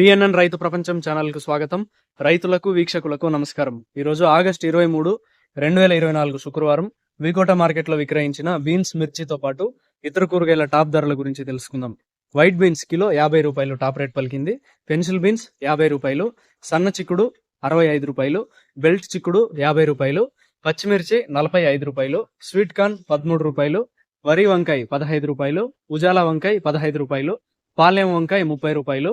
PNN రైతు ప్రపంచం ఛానల్కు స్వాగతం. రైతులకు వీక్షకులకు నమస్కారం. ఈరోజు ఆగస్టు ఇరవై మూడు రెండు వేల ఇరవై నాలుగు శుక్రవారం వికోట మార్కెట్లో విక్రయించిన బీన్స్ మిర్చితో పాటు ఇతర కూరగాయల టాప్ ధరల గురించి తెలుసుకుందాం. వైట్ బీన్స్ కిలో యాభై రూపాయలు టాప్ రేట్ పలికింది. పెన్సిల్ బీన్స్ యాభై రూపాయలు సన్న చిక్కుడు అరవై ఐదు రూపాయలు బెల్ట్ చిక్కుడు యాభై రూపాయలు పచ్చిమిర్చి నలభై ఐదు రూపాయలు స్వీట్ కార్న్ పదమూడు రూపాయలు వరి వంకాయ పదహైదు రూపాయలు ఉజాలా వంకాయ పదహైదు రూపాయలు పాలెం వంకాయ ముప్పై రూపాయలు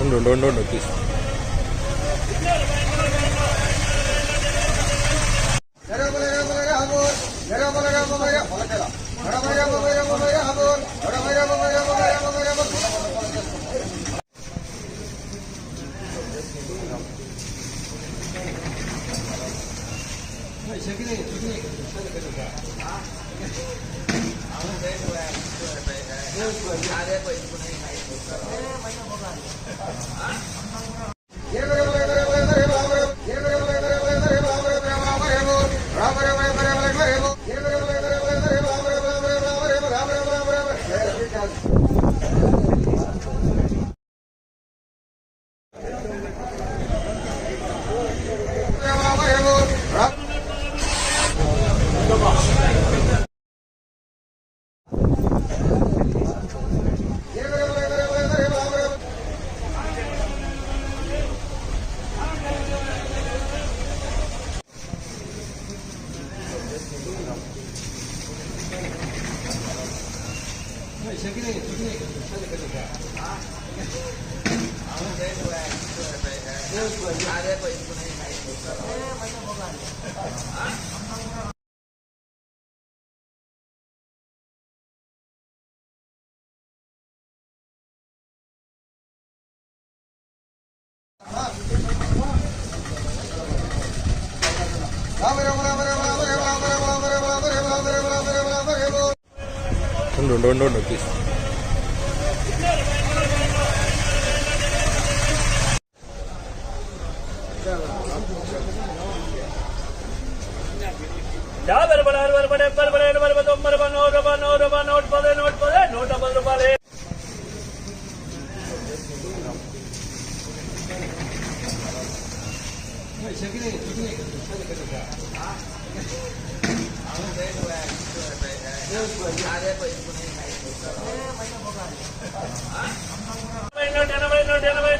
ఉండు ఉండు ఉండు ఉండు Ha? राम राम राम राम ఉండు ఉండు ఉండు ఉండు తీసు యా బరబడ బరబడ బరబడ బరబడ తొంభై నూట నూట నూట పది నూట ఎనభై నూట ఎనభై